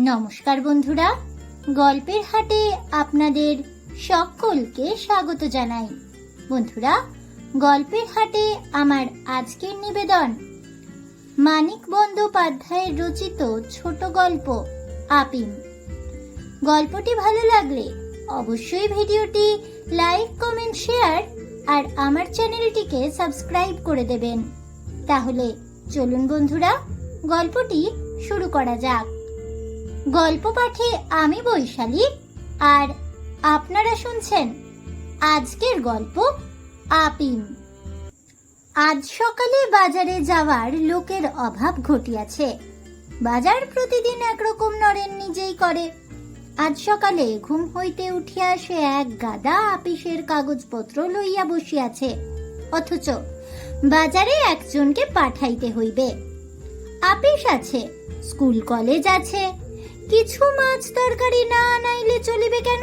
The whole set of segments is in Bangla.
নমস্কার বন্ধুরা, গল্পের হাটে আপনাদের সকলকে স্বাগত জানাই। বন্ধুরা, গল্পের হাটে আমার আজকের নিবেদন। মানিক বন্দ্যোপাধ্যায়ের রচিত ছোট গল্প, আপিম। গল্পটি ভালো লাগলে অবশ্যই ভিডিওটি লাইক, কমেন্ট, শেয়ার আর আমার চ্যানেলটিকে সাবস্ক্রাইব করে দেবেন। তাহলে চলুন বন্ধুরা, গল্পটি শুরু করা যাক। গল্প পাঠে আমি বৈশালী, আর আপনারা শুনছেন আজকের গল্প আপিম আজ সকালে বাজারে যাওয়ার লোকের অভাব ঘটিয়াছে। বাজার প্রতিদিন একরকম নরেন নিজেই করে। আজ সকালে ঘুম হইতে উঠিয়া সে এক গাদা আপিসের কাগজপত্র লইয়া বসিয়াছে, অথচ বাজারে একজনকে পাঠাইতে হইবে। আপিস আছে, স্কুল কলেজ আছে কিছু মাছ তরকারি না আনাইলে চলিবে কেন?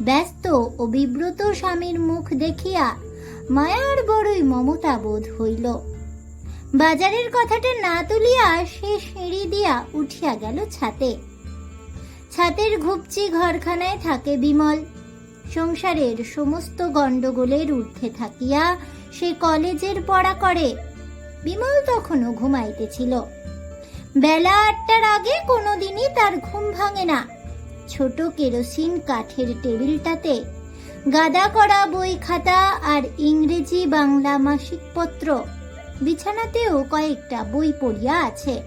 ব্যস্ত ও বিব্রত স্বামীর মুখ দেখিয়া মায়ার বড়ই মমতা বোধ হইল। বাজারের কথাটা না তুলিয়া সে সিঁড়ি দিয়া উঠিয়া গেল ছাতে। ছাতের ঘুপচি ঘরখানায় থাকে বিমল। সংসারের সমস্ত গণ্ডগোলের ঊর্ধ্বে থাকিয়া সে কলেজের পড়া করে। বিমল তখনও ঘুমাইতেছিল। বেলা আটটার আগে কোনোদিনই তার ঘুম ভাঙে না। ছোট কেরোসিন কাঠের টেবিলটাতে গাদা করা বই খাতা আর ইংরেজি বাংলা মাসিক পত্র বিছানাতেও কয়েকটা বই পড়িয়া আছে।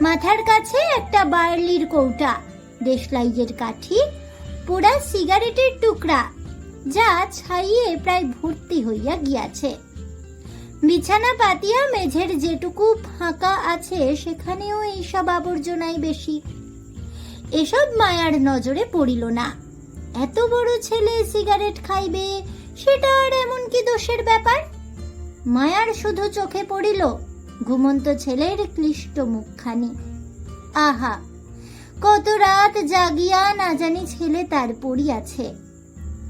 মাথার কাছে একটা বার্লির কৌটা, দেশলাইয়ের কাঠি, পোড়া সিগারেটের টুকরা, যা ছাইয়ে প্রায় ভর্তি হইয়া গিয়াছে। বিছানা পাতিয়া মেঝের যেটুকু ফাঁকা আছে, সেখানেও এইসব আবর্জনাই বেশি। এসব মায়ার নজরে পড়িল না। এত বড় ছেলে সিগারেট খাইবে, সেটা আর এমন কি দোষের ব্যাপার? মায়ার শুধু চোখে পড়িল ঘুমন্ত ছেলের ক্লিষ্ট মুখখানি। আহা, কত রাত জাগিয়া না জানি ছেলে তার পড়িয়াছে।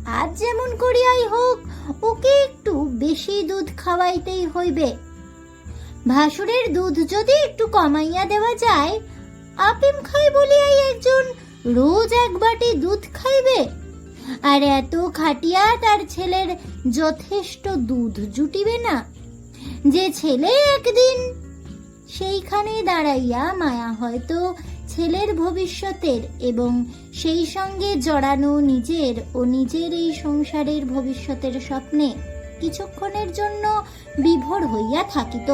আজ যেমন করিয়াই হোক, ওকে একটু বেশি দুধ খাওয়াইতেই হইবে। ভাসুরের দুধ যদি একটু কমাইয়া দেওয়া যায়, আপিম খাই বলিয়াই একজন রোজ এক বাটি দুধ খাইবে। আর এত খাটিয়া তার ছেলের যথেষ্ট দুধ জুটিবে না। যে ছেলে একদিন সেইখানে দাঁড়াইয়া মায়া হয়তো ছেলের ভবিষ্যতের এবং সেই সঙ্গে জড়ানো নিজের ও নিজের এই সংসারের ভবিষ্যতের স্বপ্নে কিছুক্ষণের জন্য বিভোর হইয়া থাকিত।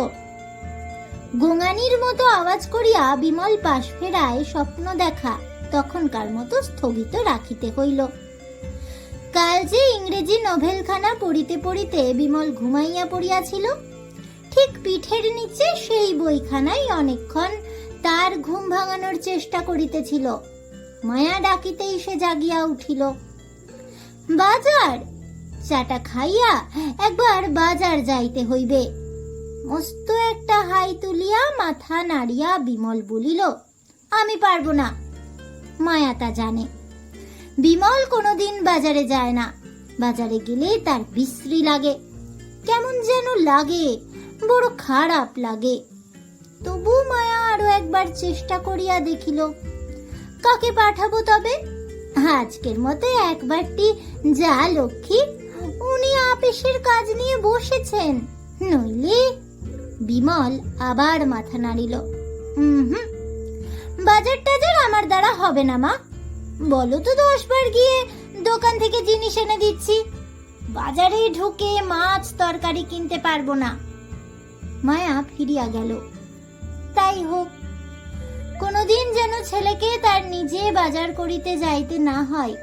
গোঙানির মতো আওয়াজ করিয়া বিমল পাশ ফেরায় স্বপ্ন দেখা তখনকার মতো স্থগিত রাখিতে হইল। কাল যে ইংরেজি নভেলখানা পড়িতে পড়িতে বিমল ঘুমাইয়া পড়িয়াছিল, ঠিক পিঠের নিচে সেই বইখানাই অনেকক্ষণ তার ঘুম ভাঙানোর চেষ্টা করিতেছিল। মায়া ডাকিতেই সে জাগিয়া উঠিল। বাজার! চাটা খাইয়া একবার বাজার যাইতে হইবে। মস্ত একটা হাই তুলিয়া মাথা নাড়িয়া বিমল বলিল, আমি পারব না। মায়া তা জানে। বিমল কোনোদিন বাজারে যায় না। বাজারে গেলে তার বিশ্রী লাগে। কেমন যেন লাগে, বড় খারাপ লাগে। তবু মায়া একবার চেষ্টা করিয়া দেখিল। কাকে পাঠাবো তবে? আজকের মতো একবারটি যা লক্ষ্মী, উনি আপিসের কাজ নিয়ে বসেছেন। নইলে বিমল আবার মাথা নাড়িল। হুম, বাজার টাজার আমার দ্বারা হবে না মা। বলো তো দশ বার গিয়ে দোকান থেকে জিনিস এনে দিচ্ছি। বাজারে ঢুকে মাছ তরকারি কিনতে পারব না। মায়া ফিরিয়া গেল। তাই হোক কোনোদিন যেন ছেলেকে তার নিজে বাজার করিতে যাইতে না হয়।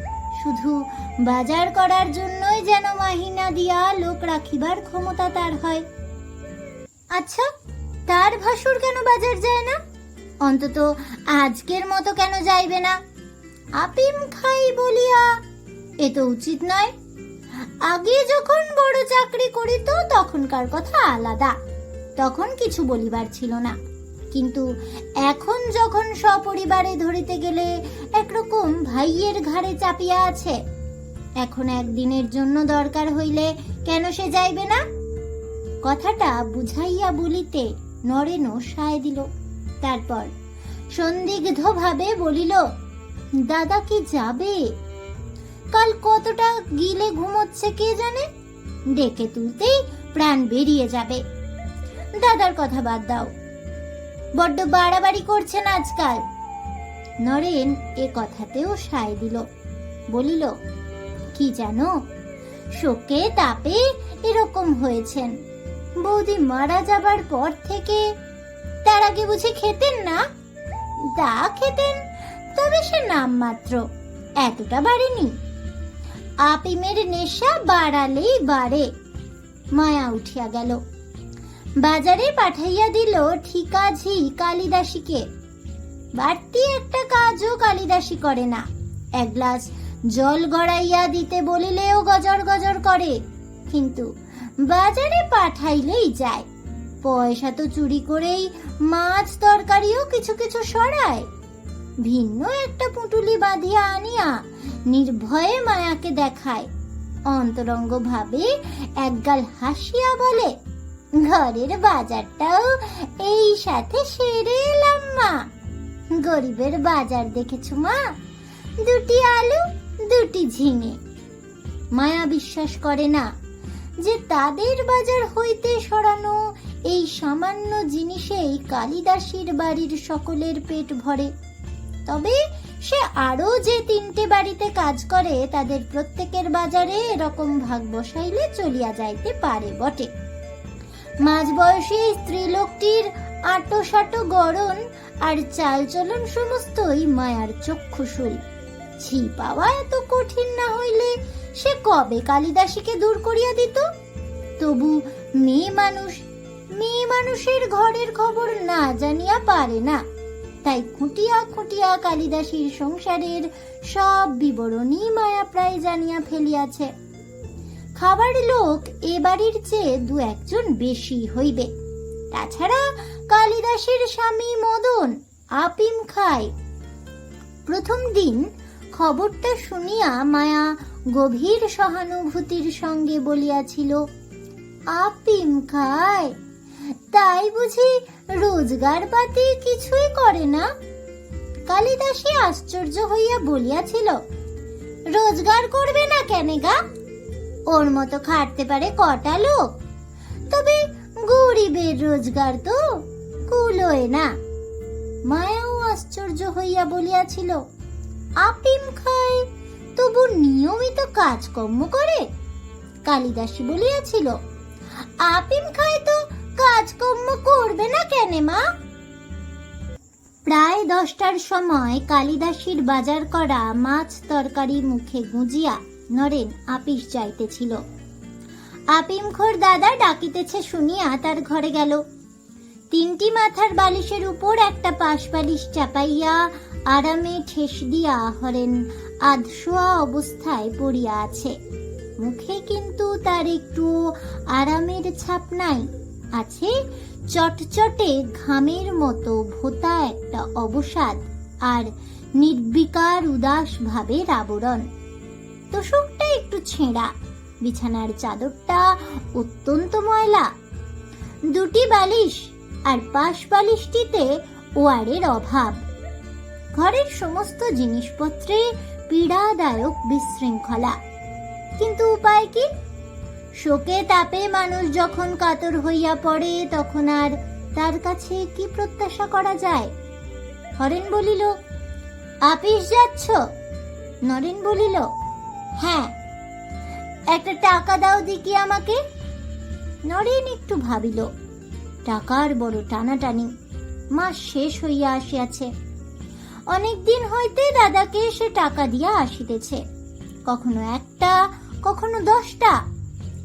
শুধু বাজার করার জন্যই যেন মাহিনা দিয়া লোক রাখিবার ক্ষমতা তার হয়। আচ্ছা তার ভাসুর কেন বাজার যায় না? অন্তত আজকের মতো কেন যাইবে না? আপিম খাই বলিয়া, এ তো উচিত নয়। আগে যখন বড় চাকরি করিত, তখনকার কথা আলাদা। তখন কিছু বলিবার ছিল না। কিন্তু এখন যখন সপরিবারে ধরিতে গেলে একরকম ভাইয়ের ঘাড়ে চাপিয়া আছে, এখন একদিনের জন্য দরকার হইলে কেন সে যাইবে না? কথাটা বুঝাইয়া বলিতে নরেনও সায় দিল। তারপর সন্দিগ্ধ ভাবে বলিল, দাদা কি যাবে? কাল কতটা গিলে ঘুমোচ্ছে কে জানে? ডেকে তুলতেই প্রাণ বেরিয়ে যাবে। দাদার কথা বাদ দাও। বড্ড বাড়াবাড়ি করছেন আজকাল। নরেন এ কথাতেও সায় দিল। বলিল, কি জানো, শোকে তাপে এরকম হয়েছেন। বৌদি মারা যাবার পর থেকে তার আগে বুঝি খেতেন না? দা খেতেন, তবে সে নাম মাত্র এতটা বাড়েনি। আপিমের নেশা বাড়ালেই বাড়ে। মায়া উঠিয়া গেল। বাজারে পাঠাইয়া দিল ঠিকাঝি কালিদাসীকে। বাড়তি একটা কাজও কালিদাসী করে না। এক গ্লাস জল গড়াইয়া দিতে বলিলেও গজর গজর করে। কিন্তু বাজারে পাঠাইলেই যায়। পয়সা তো চুরি করেই মাছ তরকারিও কিছু কিছু সরায়। ভিন্ন একটা পুটুলি বাঁধিয়া আনিয়া নির্ভয়ে মায়াকে দেখায়। অন্তরঙ্গ ভাবে একগাল হাসিয়া বলে ঘরের বাজারটাও এই সাথে সেরে এলাম, মা। গরিবের বাজার দেখেছ, মা? দুটি আলু, দুটি ঝিঙে। মায়া বিশ্বাস করে না যে তাদের বাজার হইতে সরানো এই সামান্য জিনিসেই কালিদাসীর বাড়ির সকলের পেট ভরে। তবে সে আরও যে তিনটে বাড়িতে কাজ করে, তাদের প্রত্যেকের বাজারে এরকম ভাগ বসাইলে চলিয়া যাইতে পারে বটে। মাঝবয়সী স্ত্রীলোকটির আটো সাটো গড়ন আর চালচলন সমস্তই মায়ার চক্ষুশুল। ছি পাওয়া এত কঠিন না হইলে সে কবে কালিদাসীকে দূর করিয়া দিত? তবু মেয়ে মানুষ, মেয়ে মানুষের ঘরের খবর না জানিয়া পারে না। তাই খুঁটিয়া খুঁটিয়া কালিদাসীর সংসারের সব বিবরণী মায়া প্রায় জানিয়া ফেলিয়াছে। খাবার লোক এ বাড়ির চেয়ে দু একজন বেশি হইবে। তাছাড়া কালিদাসের স্বামী মদন আপিম খায়। প্রথম দিন খবরটা শুনিয়া মায়া গভীর সহানুভূতির সঙ্গে বলিয়াছিল, আপিম খায়? তাই বুঝি রোজগার পাতি কিছুই করে না? কালিদাসী আশ্চর্য হইয়া বলিয়াছিল, রোজগার করবে না কেন গা? ওর মতো খাটতে পারে কটা লোক। তবে গরিবের রোজগার তো কুলোয় না। মায়াও আশ্চর্য হইয়া বলিয়াছিল, আপিম খায়, তবু নিয়মিত কাজকর্ম করে? কালিদাসী বলিয়াছিল, আপিম খায় তো কাজকর্ম করবে না কেন মা? প্রায় দশটার সময় কালিদাসীর বাজার করা মাছ তরকারি মুখে গুঁজিয়া নরেন আপিস যাইতেছিল। আপিমখোর দাদা ডাকিতেছে শুনিয়া তার ঘরে গেল। তিনটি মাথার বালিশের উপর একটা পাশ বালিশ চাপাইয়া আরামে ঠেস দিয়া হরেন, আধশোয়া অবস্থায় পড়িয়া আছে। মুখে কিন্তু তার একটু আরামের ছাপ নাই, আছে চটচটে ঘামের মতো ভোতা একটা অবসাদ আর নির্বিকার উদাস ভাবের আবরণ। তোষকটা একটু ছেঁড়া। বিছানার চাদরটা অত্যন্ত ময়লা। দুটি বালিশ আর পাশ বালিশটিতে ওয়ারের অভাব। ঘরের সমস্ত জিনিসপত্রে পীড়াদায়ক বিশৃঙ্খলা। কিন্তু উপায় কি? শোকে তাপে মানুষ যখন কাতর হইয়া পড়ে, তখন আর তার কাছে কি প্রত্যাশা করা যায়? হরেন বলিল, আপিস যাচ্ছ? নরেন বলিল হ্যাঁ। একটা টাকা দাও দিকি আমাকে। নরেন একটু ভাবিল, টাকার বড় টানাটানি মাস শেষ হইয়া আসিয়াছে। অনেক দিন হইতে দাদাকে সে টাকা দিয়া আসিতেছে। কখনো একটা, কখনো দশটা।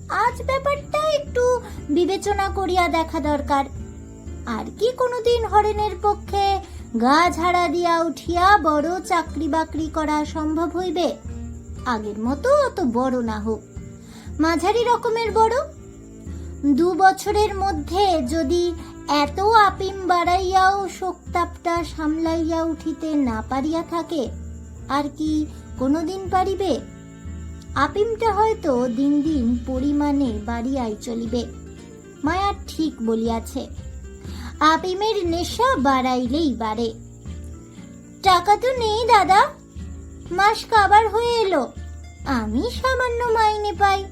আজ ব্যাপারটা একটু বিবেচনা করিয়া দেখা দরকার। আর কি কোনোদিন হরেনের পক্ষে গা ঝাড়া দিয়া উঠিয়া বড় চাকরি বাকরি করা সম্ভব হইবে? আগের মতো অত বড় না হোক। মাঝারি রকমের বড়? দু বছরের মধ্যে যদি এত আপিম বাড়াইয়াও শোকতাপটা সামলাইয়া উঠিতে না পারিয়া থাকে, আর কি কোনোদিন পারিবে? আপিমটা হয়তো দিন দিন পরিমাণে বাড়িয়াই চলিবে। মায়া ঠিক বলিয়াছে, আপিমের নেশা বাড়াইলেই বাড়ে। টাকা তো নেই, দাদা। মাস কাবার হয়ে এলো। আমি সামান্য মাইনে পাই।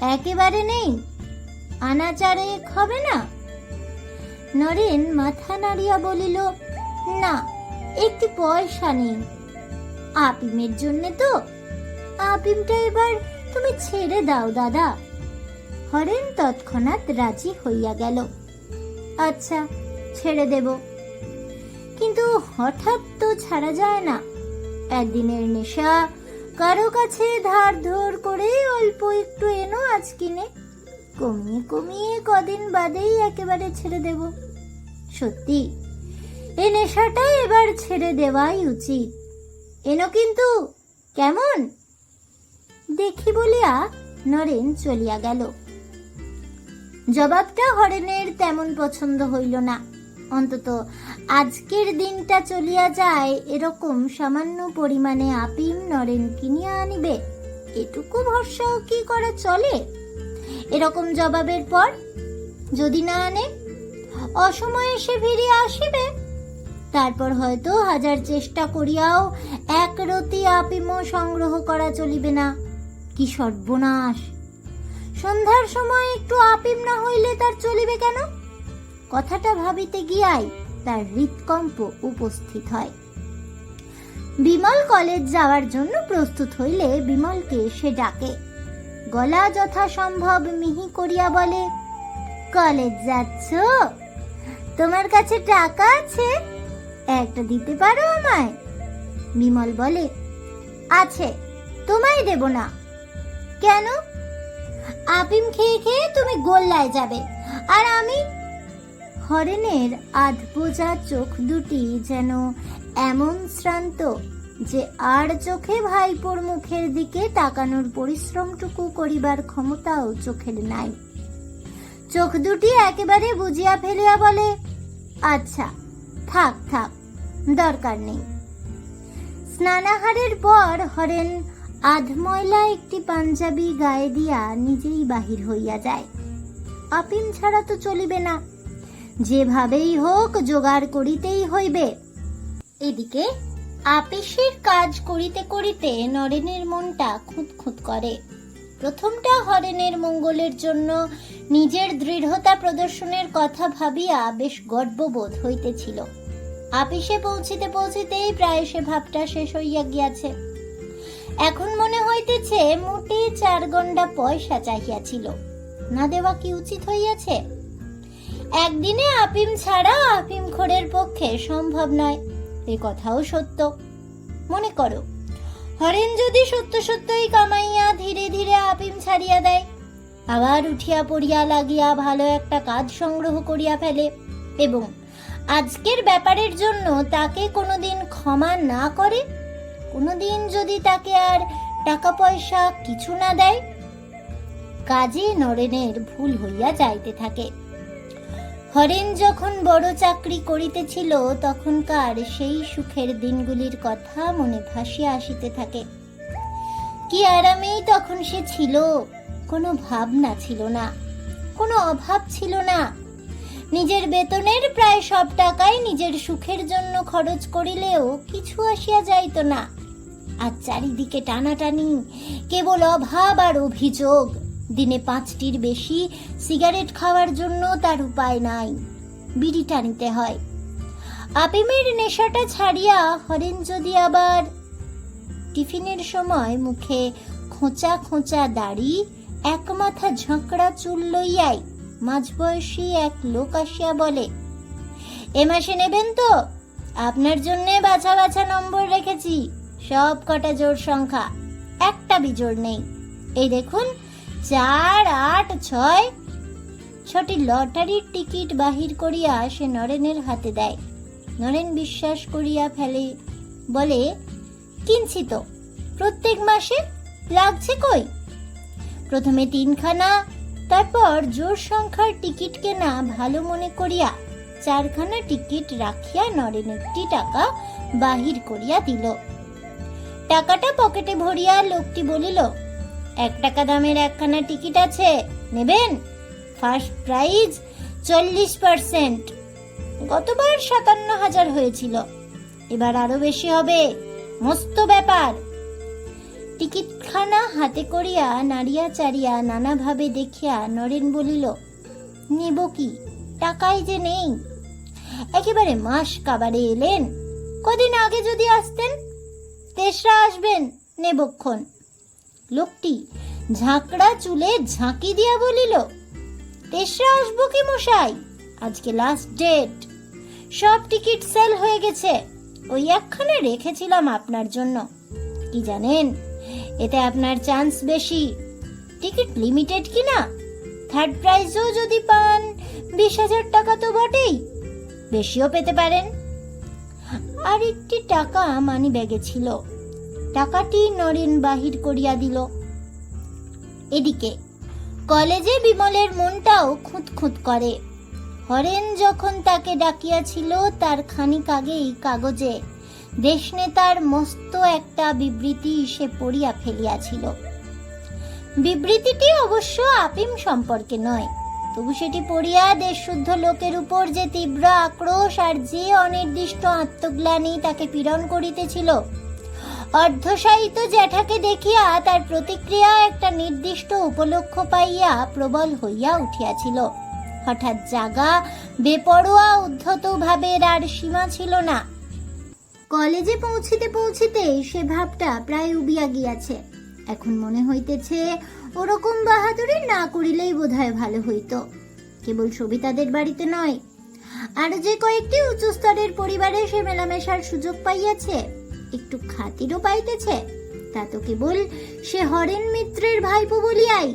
একেবারে নেই। আনাচারে হবে না। নরেন মাথা নাড়িয়া বলিল, না, একটি পয়সা নেই আপিমের জন্য তো। আপিমটা এবার তুমি ছেড়ে দাও, দাদা। হরেন তৎক্ষণাৎ রাজি হইয়া গেল। আচ্ছা ছেড়ে দেব। কিন্তু হঠাৎ তো ছাড়া যায় না। একদিনের নেশা, কারও কাছে ধার ধর করে অল্প একটু এনো আজ কিনে। কমিয়ে কমিয়ে কদিন বাদেই একেবারে ছেড়ে দেব। সত্যি, এ নেশাটা এবার ছেড়ে দেওয়াই উচিত। এনো কিন্তু, কেমন? দেখি বলিয়া নরেন চলিয়া গেল। জবাবটা হরেনের তেমন পছন্দ হইল না। অন্তত আজকের দিনটা চলিয়া যায় এরকম সামান্য পরিমাণে আপিম নরেন কিনিয়া আনিবে। এটুকু ভরসাও কি করা চলে? এরকম জবাবের পর যদি না আনে, অসময়ে সে ফিরিয়া আসিবে। তারপর হয়তো হাজার চেষ্টা করিয়াও এক রতি আপিমও সংগ্রহ করা চলিবে না। কি সর্বনাশ! সন্ধ্যার সময় একটু আপিম না হইলে তার চলিবে কেন? কথাটা ভাবিতে গিয়াই তার হৃৎকম্প উপস্থিত হয়। বিমল কলেজ যাওয়ার জন্য প্রস্তুত হইলে বিমলকে সে ডাকে। গলা যথাসম্ভব মিহি করিয়া বলে, কলেজ যাচ্ছ? তোমার কাছে টাকা আছে? একটা দিতে পারো আমায়? বিমল বলে, আছে, তোমায় দেব না। কেন? আপিম খেয়ে খেয়ে তুমি গোল্লায় যাবে, আর আমি হরেনের আধবোজা চোখ দুটি যেন এমন শ্রান্ত যে আর চোখে ভাইপোর মুখের দিকে তাকানোর পরিশ্রমটুকু করিবার ক্ষমতাও চোখের নাই। চোখ দুটি একেবারে বুঝিয়া ফেলিয়া বলে আচ্ছা থাক থাক, দরকার নেই। স্নানাহারের পর হরেন আধময়লা একটি পাঞ্জাবি গায়ে দিয়া নিজেই বাহির হইয়া যায়। আপিম ছাড়া তো চলিবে না। যেভাবেই হোক জোগাড় করিতেই হইবে। এদিকে আপিসের কাজ করিতে করিতে নরেনের মনটা খুঁত খুঁত করে। প্রথমটা হরেনের মঙ্গলের জন্য নিজের দৃঢ়তা প্রদর্শনের কথা ভাবিয়া বেশ গর্ববোধ হইতেছিল। আপিসে পৌঁছিতে পৌঁছিতেই প্রায় সে ভাবটা শেষ হইয়া গিয়াছে। এখন মনে হইতেছে মোটে চার গন্ডা পয়সা চাহিয়াছিল। না দেওয়া কি উচিত হইয়াছে? একদিনে আপিম ছাড়া আপিম খোরের পক্ষে সম্ভব নয়। এ কথাও সত্য। মনে করো, হরেন যদি সত্য সত্যই কামাইয়া ধীরে ধীরে আপিম ছাড়িয়া দেয়, আবার উঠিয়া পড়িয়া লাগিয়া ভালো একটা কাজ সংগ্রহ করিয়া ফেলে এবং আজকের ব্যাপারের জন্য তাকে কোনোদিন ক্ষমা না করে, কোনোদিন যদি তাকে আর টাকা পয়সা কিছু না দেয়, কাজে নরেনের ভুল হইয়া যাইতে থাকে। হরেন যখন বড় চাকরি করিতেছিল, তখনকার সেই সুখের দিনগুলির কথা মনে ভাসিয়া আসিতে থাকে। কি আরামেই তখন সে ছিল, কোনো ভাবনা ছিল না, কোনো অভাব ছিল না। নিজের বেতনের প্রায় সব টাকাই নিজের সুখের জন্য খরচ করিলেও কিছু আসিয়া যাইত না। আর চারিদিকে টানাটানি, কেবল অভাব আর অভিযোগ। দিনে পাঁচটির বেশি সিগারেট খাওয়ার জন্য তার উপায় নাই। বিড়ি টানিতে হয়। আপিমের নেশাটা ছাড়িয়া হরেন যদি আবার টিফিনের সময় মুখে খোঁচা খোঁচা দাড়ি, এক মাথা ঝাঁকড়া চুল লইয়াই মাঝবয়সী এক লোক আসিয়া বলে, এ মাসে নেবেন তো? আপনার জন্য বাছা বাছা নম্বর রেখেছি। সব কটা জোর সংখ্যা। একটা বিজোড় নেই। এই দেখুন চার আট ছয়। ছটি লটারির টিকিট বাহির করিয়া সে নরেনের হাতে দেয়। নরেন বিশ্বাস করিয়া ফেলে, বলে কিনছি তো প্রত্যেক মাসে লাগছে কই? প্রথমে তিনখানা, তারপর জোর সংখ্যার টিকিট কেনা ভালো মনে করিয়া চারখানা টিকিট রাখিয়া নরেন একটি টাকা বাহির করিয়া দিল। টাকাটা পকেটে ভরিয়া লোকটি বলিল এক টাকা দামের একখানা টিকিট আছে, নেবেন? ফার্স্ট প্রাইজ চল্লিশ পার্সেন্ট। গতবার সাতান্ন হাজার হয়েছিল। এবার আরও বেশি হবে। মস্ত ব্যাপার। টিকিটখানা হাতে করিয়া, নাড়িয়া চাড়িয়া, নানাভাবে দেখিয়া নরেন বলিল, নেব কি? টাকাই যে নেই। একেবারে মাস কাবারে এলেন। কদিন আগে যদি আসতেন, তেসরা আসবেন নেবক্ষণ লোকটি ঝাঁকড়া চুলে ঝাঁকি দিয়া বলিল তেসরা আসব কি মশাই? আজকে লাস্ট ডেট সব টিকিট সেল হয়ে গেছে। ওই একখানে রেখেছিলাম আপনার জন্য। কি জানেন? এতে আপনার চান্স বেশি। টিকিট লিমিটেড কি না? থার্ড প্রাইজও যদি পান, বিশ হাজার টাকা তো বটেই। বেশিও পেতে পারেন। আর একটি টাকা মানি ব্যাগে ছিল। টাকাটি নরেন বাহির করিয়া দিল। এদিকে, কলেজে বিমলের মনটাও খুঁত খুঁত করে। হরেন যখন তাকে ডাকিয়াছিল, তার খানিক আগেই কাগজে দেশনেতার মস্ত একটা বিবৃতি সে পড়িয়া ফেলিয়াছিল। বিবৃতিটি অবশ্য আপিম সম্পর্কে নয়, তবু সেটি পড়িয়া দেশশুদ্ধ লোকের উপর যে তীব্র আক্রোশ আর যে অনির্দিষ্ট আত্মগ্লানি তাকে পীড়ন করিতেছিল অর্ধসাহিত জ্যাঠাকে দেখিয়া তার প্রতিক্রিয়া একটা নির্দিষ্ট উপলক্ষ পাইয়া প্রবল হইয়া উঠিয়াছিল। হঠাৎ জাগা, বেপরোয়া, উদ্ধত ভাবের আর সীমা ছিল না। কলেজে পৌঁছিতে পৌঁছিতে সে ভাবটা প্রায় উবিয়া গিয়াছে। এখন মনে হইতেছে, ওরকম বাহাদুরি না করিলেই বোধহয় ভালো হইত। কেবল সবিতাদের বাড়িতে নয়, আর যে কয়েকটি উঁচু স্তরের পরিবারে সে মেলামেশার সুযোগ পাইয়াছে একটু খাতিরও পাইতেছে। তা তো কেবল সে হরেন মিত্রের ভাইপো বলিয়াই,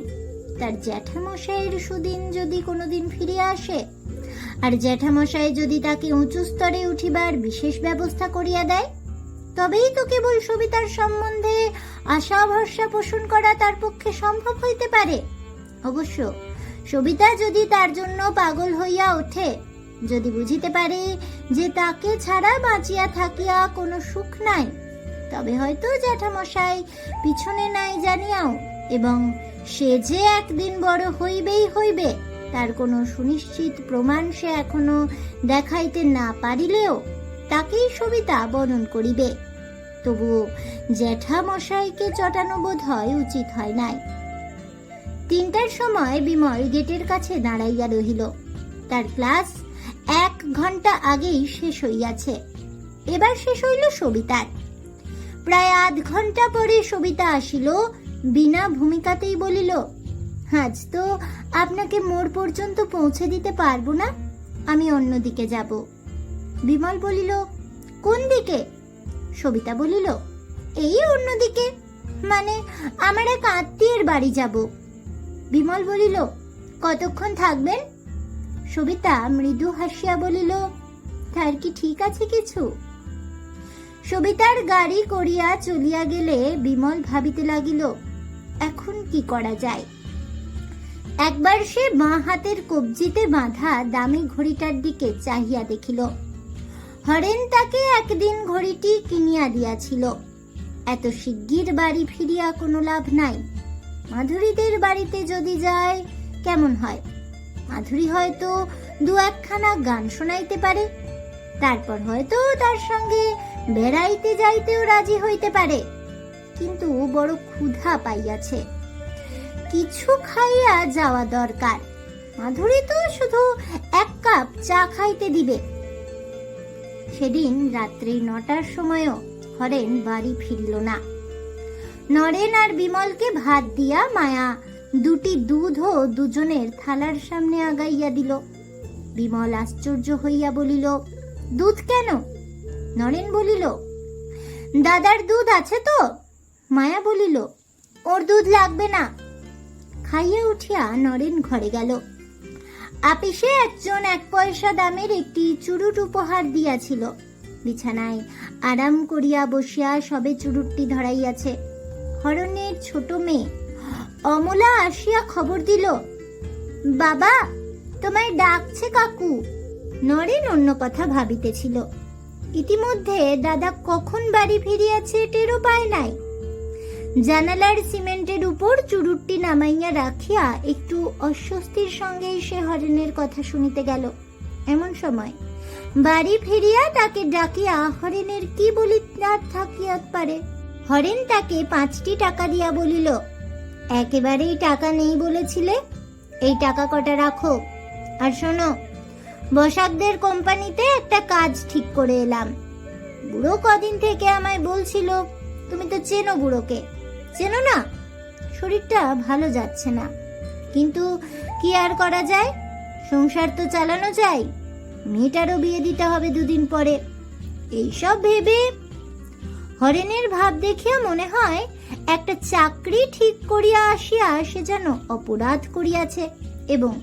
তার জ্যাঠামশাইয়ের সুদিন যদি কোনোদিন ফিরিয়া আসে, আর জ্যাঠামশাই যদি তাকে উঁচু স্তরে উঠিবার বিশেষ ব্যবস্থা করিয়া দেয়, তবেই তো কেবল সবিতার সম্বন্ধে আশা ভরসা পোষণ করা তার পক্ষে সম্ভব হইতে পারে। অবশ্য সবিতা যদি তার জন্য পাগল হইয়া ওঠে যদি বুঝিতে পারে যে তাকে ছাড়া বাঁচিয়া থাকিয়া কোনো সুখ নাই, তবে হয়তো জ্যাঠামশাই পিছনে নাই জানিয়াও, এবং সে যে একদিন বড় হইবেই হইবে, তার কোনো সুনিশ্চিত প্রমাণ সে এখনও দেখাইতে না পারিলেও তাকেই সবিতা বরণ করিবে। তবুও জ্যাঠামশাইকে চটানো বোধ হয়, উচিত হয় নাই। তিনটার সময় বিমল গেটের কাছে দাঁড়াইয়া রহিল। তার ক্লাস এক ঘণ্টা আগেই শেষ হইয়াছে। এবার শেষ হইল সবিতার। প্রায় আধ ঘণ্টা পরে সবিতা আসিল, বিনা ভূমিকাতেই বলিল, আজ তো আপনাকে মোড় পর্যন্ত পৌঁছে দিতে পারব না, আমি অন্যদিকে যাব। বিমল বলিল, কোন দিকে? সবিতা বলিল, এই অন্যদিকে মানে আমার এক আত্মীয়ের বাড়ি যাব। বিমল বলিল, কতক্ষণ থাকবেন? সবিতা মৃদু হাসিয়া বলিল, তার কি ঠিক আছে কিছু? সবিতার গাড়ি করিয়া চলিয়া গেলে বিমল ভাবিতে লাগিল, এখন কি করা যায়? একবার সে বাঁ হাতের কবজিতে বাঁধা দামি ঘড়িটার দিকে চাহিয়া দেখিল, হরেন তাকে একদিন ঘড়িটি কিনিয়া দিয়াছিল। এত শিগগির বাড়ি ফিরিয়া কোনো লাভ নাই। মাধুরীদের বাড়িতে যদি যায়, কেমন হয়? মাধুরী হয়তো দু একখানা গান শোনাইতে পারে। তারপর হয়তো তার সঙ্গে বেড়াইতে যাইতেও রাজি হইতে পারে। কিন্তু বড় ক্ষুধা পাইয়াছে। কিছু খাইয়া যাওয়া দরকার। মাধুরী তো শুধু এক কাপ চা খাইতে দিবে। সেদিন রাত্রি নটার সময়ও হরেন বাড়ি ফিরল না। নরেন আর বিমলকে ভাত দিয়া মায়া দুটি দুধও দুজনের থালার সামনে আগাইয়া দিল। বিমল আশ্চর্য হইয়া বলিল, দুধ কেন? নরেন বলিল, দাদার দুধ আছে তো? মায়া বলিল, ওর দুধ লাগবে না। খাইয়া উঠিয়া নরেন ঘরে গেল। আপিসে একজন এক পয়সা দামের একটি চুরুট উপহার দিয়াছিল। বিছানায় আরাম করিয়া বসিয়া সবে চুরুটটি ধরাইয়াছে। হরণের ছোট মেয়ে অমলা আসিয়া খবর দিল, বাবা, তোমায় ডাকছে কাকু। নরেন অন্য কথা ভাবিতেছিল। ইতিমধ্যে দাদা কখন বাড়ি ফিরিয়াছে টেরও পায় নাই। জানালার সিমেন্টের উপর চুরুটটি নামাইয়া রাখিয়া একটু অস্বস্তির সঙ্গেই সে হরেনের কথা শুনিতে গেল। এমন সময় বাড়ি ফিরিয়া তাকে ডাকিয়া, হরেনের কি বলি আর থাকিয়া পারে? হরেন তাকে পাঁচটি টাকা দিয়া বলিল একেবারেই টাকা নেই বলেছিলে? এই টাকা কটা রাখো। আর শোনো, বসাকদের কোম্পানিতে একটা কাজ ঠিক করে এলাম। বুড়ো কদিন থেকে আমায় বলছিল, তুমি তো চেনো বুড়োকে। চেনো না? শরীরটা ভালো যাচ্ছে না। কিন্তু কি আর করা যায়? সংসার তো চালানো যায়। মেয়েটারও বিয়ে দিতে হবে দুদিন পরে। এইসব ভেবে হরেনের ভাব দেখিয়া মনে হয় একটা চাকরি ঠিক করিয়া আসিয়া সে যেন অপরাধ করিয়াছে এবং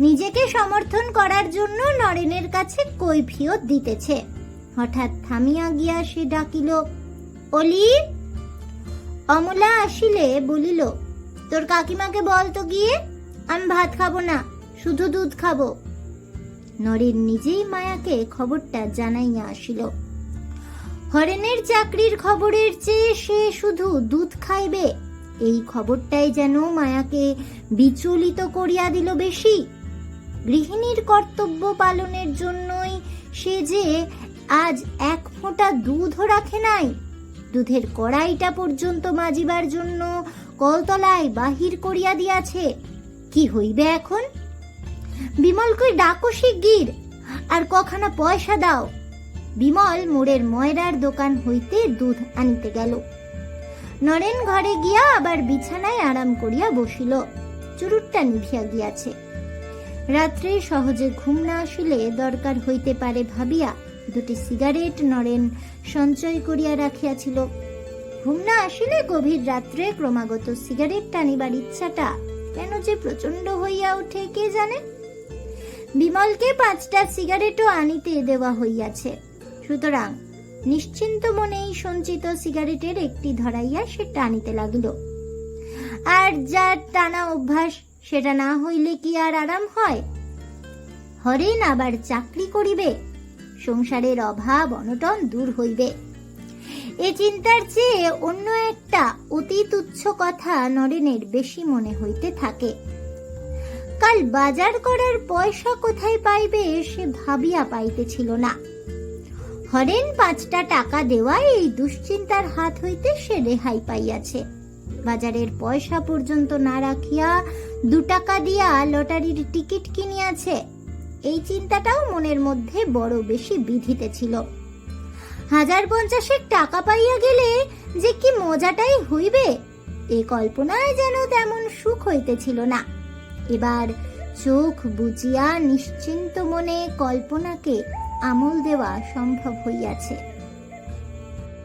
নিজেকে সমর্থন করার জন্য নরেনের কাছে কৈফিয়ত দিতেছে। হঠাৎ থামিয়া গিয়া সে ডাকিল, অলি! অমলা আসিলে বলিল, তোর কাকিমাকে বল তো গিয়ে, আমি ভাত খাব না, শুধু দুধ খাব। নরেন নিজেই মায়াকে খবরটা জানাইয়া আসিল। হরেনের চাকরির খবরের চেয়ে সে শুধু দুধ খাইবে। এই খবরটাই যেন মায়াকে বিচলিত করিয়া দিল বেশি। গৃহিণীর কর্তব্য পালনের জন্যই সে যে আজ এক ফোঁটা দুধও রাখে নাই। দুধের কড়াইটা পর্যন্ত মাজিবার জন্য কলতলায় বাহির করিয়া দিয়াছে। কি হইবে এখন? বিমল কই ডাকো শিগগির, আর কখানা পয়সা দাও। বিমল মোড়ের ময়রার দোকান হইতে দুধ আনিতে গেল। নরেন ঘরে গিয়া আবার বিছানায় আরাম করিয়া বসিল। চুরুটটা নিভিয়া গিয়াছে। রাত্রে সহজে ঘুম না আসিলে দরকার হইতে পারে ভাবিয়া দুটি সিগারেট নরেন সঞ্চয় করিয়া রাখিয়াছিল। ঘুম না আসিলে গভীর রাত্রে ক্রমাগত সিগারেট টানিবার ইচ্ছাটা কেন যে প্রচণ্ড হইয়া ওঠে কে জানে? বিমলকে পাঁচটা সিগারেটও আনিতে দেওয়া হইয়াছে। সুতরাং নিশ্চিন্ত মনেই সঞ্চিত সিগারেটের একটি ধরাইয়া সে টানিতে লাগিল। আর যার টানা অভ্যাস, সেটা না হইলে কি আর আরাম হয়? হরেন আবার চাকরি করিবে, সংসারের অভাব অনটন দূর হইবে। এ চিন্তার চেয়ে অন্য একটা অতি তুচ্ছ কথা নরেনের বেশি মনে হইতে থাকে। কাল বাজার করার পয়সা কোথায় পাইবে সে ভাবিয়া পাইতেছিল না। হরেন পাঁচটা টাকা দেওয়ায় এই দুশ্চিন্তার হাত হইতে সে রেহাই পাইয়াছে। বাজারের পয়সা পর্যন্ত না রাখিয়া দু টাকা দিয়া লটারির টিকিট কিনিয়াছে। এই চিন্তাটাও মনের মধ্যে বড় বেশি বিধিতে ছিল। হাজার পঞ্চাশেক টাকা পাইয়া গেলে যে কি মজাটাই হইবে, এ কল্পনায় যেন তেমন সুখ হইতেছিল না। এবার চোখ বুজিয়া নিশ্চিন্ত মনে কল্পনাকে আমল দেওয়া সম্ভব হইয়াছে।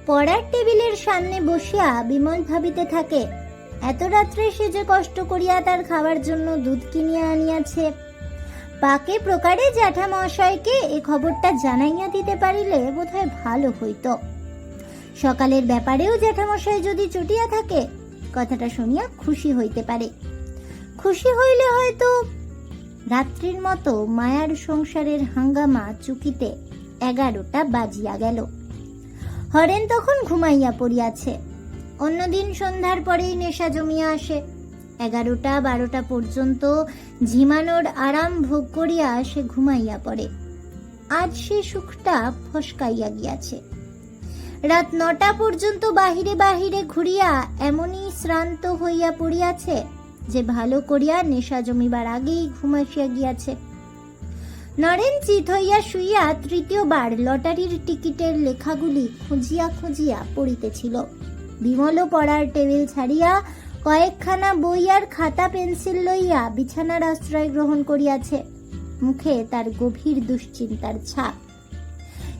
পড়ার টেবিলের সামনে বসিয়া বিমল ভাবিতে থাকে, এত রাত্রে সে যে কষ্ট করিয়া তার খাবার জন্য দুধ কিনিয়া আনিয়াছে। পাকে প্রকারে জ্যাঠামশাইকে এ খবরটা জানাইয়া দিতে পারিলে বোধহয় ভালো হইত। সকালের ব্যাপারেও জ্যাঠামশাই যদি চটিয়া থাকে, কথাটা শুনিয়া খুশি হইতে পারে। খুশি হইলে হয়তো রাত্রির মতো মায়ার সংসারের হাঙ্গামা চুকিতে এগারোটা বাজিয়া গেল। হরেন তখন ঘুমাইয়া পড়িয়াছে। অন্যদিন সন্ধ্যার পরেই নেশা জমিয়া আসে। এগারোটা, বারোটা পর্যন্ত ঝিমানোর আরাম ভোগ করিয়া সে ঘুমাইয়া পড়ে। আজ সে সুখটা ফসকাইয়া গিয়াছে। রাত নটা পর্যন্ত বাহিরে বাহিরে ঘুরিয়া এমনই শ্রান্ত হইয়া পড়িয়াছে যে ভালো করিয়া নেশা জমিবার আগেই ঘুম আসিয়া গিয়াছে। নরেন চিত হইয়া শুইয়া তৃতীয়বার লটারির টিকিটের লেখাগুলি খুঁজিয়া খুঁজিয়া পড়িতেছিল। বিমলও পড়ার টেবিল ছাড়িয়া কয়েকখানা বই আর খাতা পেন্সিল লইয়া বিছানার আশ্রয় গ্রহণ করিয়াছে। মুখে তার গভীর দুশ্চিন্তার ছাপ।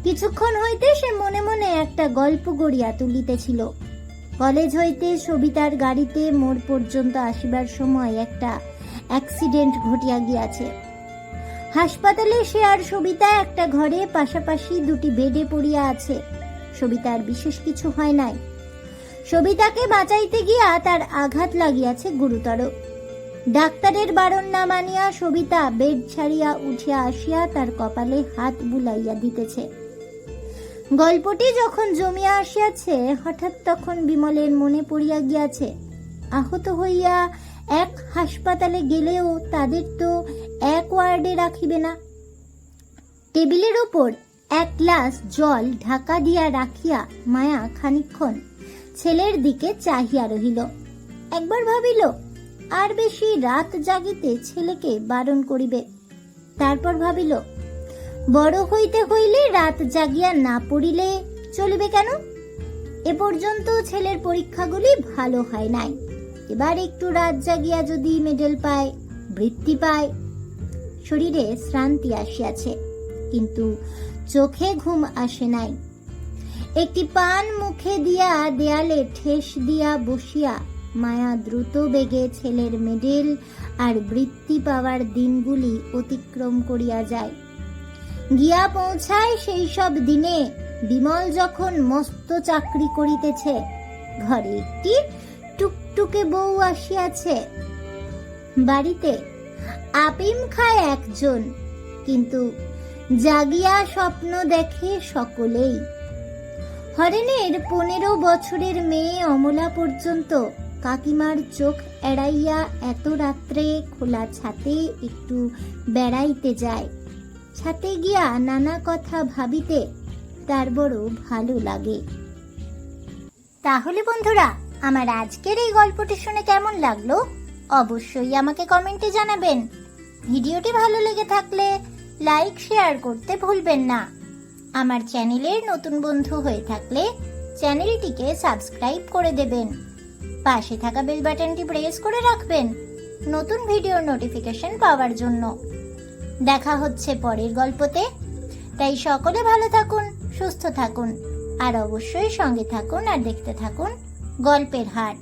কিছুক্ষণ হইতে সে মনে মনে একটা গল্প গড়িয়া তুলিতেছিল। কলেজ হইতে সবিতার গাড়িতে মোড় পর্যন্ত আসিবার সময় একটা অ্যাক্সিডেন্ট ঘটিয়া গিয়াছে। হাসপাতালে সে আর সবিতা একটা ঘরে পাশাপাশি দুটি বেডে পড়িয়া আছে। সবিতার বিশেষ কিছু হয় নাই। সবিতাকে বাঁচাইতে গিয়া তার আঘাত লাগিয়াছে গুরুতর। ডাক্তারের বারণ না মানিয়া সবিতা বেড ছাড়িয়া উঠিয়া আসিয়া তার কপালে হাত বুলাইয়া দিতেছে। গল্পটি যখন জমিয়া আসিয়াছে, হঠাৎ তখন বিমলের মনে পড়িয়া গিয়াছে, আহত হইয়া এক হাসপাতালে গেলেও তাদের তো এক ওয়ার্ডে রাখিবে না। টেবিলের ওপর এক গ্লাস জল ঢাকা দিয়া রাখিয়া মায়া খানিক্ষণ ছেলের দিকে চাহিয়া রহিল। একবার ভাবিল, আর বেশি রাত জাগিতে ছেলেকে বারণ করিবে। তারপর ভাবিল বড় হইতে হইলে রাত জাগিয়া না পড়িলে চলিবে কেন? এ পর্যন্ত ছেলের পরীক্ষাগুলি ভালো হয় নাই। এবার একটু রাত জাগিয়া যদি মেডেল পায়, বৃত্তি পায়, শরীরে শ্রান্তি আসিয়াছে। কিন্তু চোখে ঘুম আসে নাই। একটি পান মুখে দিয়া দেয়ালে ঠেস দিয়া বসিয়া মায়া দ্রুত বেগে ছেলের মেডেল আর বৃত্তি পাওয়ার দিনগুলি অতিক্রম করিয়া যায়। গিয়া পৌঁছায় সেই সব দিনে বিমল যখন মস্ত চাকরি করিতেছে, ঘরে একটি টুকটুকে বউ আসিয়াছে। বাড়িতে আপিম খায় একজন, কিন্তু জাগিয়া স্বপ্ন দেখে সকলেই। হরেনের পনেরো বছরের মেয়ে অমলা পর্যন্ত কাকিমার চোখ এড়াইয়া এত রাত্রে খোলা ছাতে একটু বেড়াইতে যায়। ছাতে গিয়া নানা কথা ভাবিতে তার বড় ভালো লাগে। তাহলে বন্ধুরা, আমার আজকের এই গল্পটি শুনে কেমন লাগল? অবশ্যই আমাকে কমেন্টে জানাবেন। ভিডিওটি ভালো লেগে থাকলে লাইক, শেয়ার করতে ভুলবেন না। আমার চ্যানেলের নতুন বন্ধু হয়ে থাকলে চ্যানেলটিকে সাবস্ক্রাইব করে দেবেন। পাশে থাকা বেল বাটনটি প্রেস করে রাখবেন নতুন ভিডিওর নোটিফিকেশন পাওয়ার জন্য। দেখা হচ্ছে পরের গল্পতে। তাই সকলে ভালো থাকুন, সুস্থ থাকুন, আর অবশ্যই সঙ্গে থাকুন আর দেখতে থাকুন গল্পের হাট।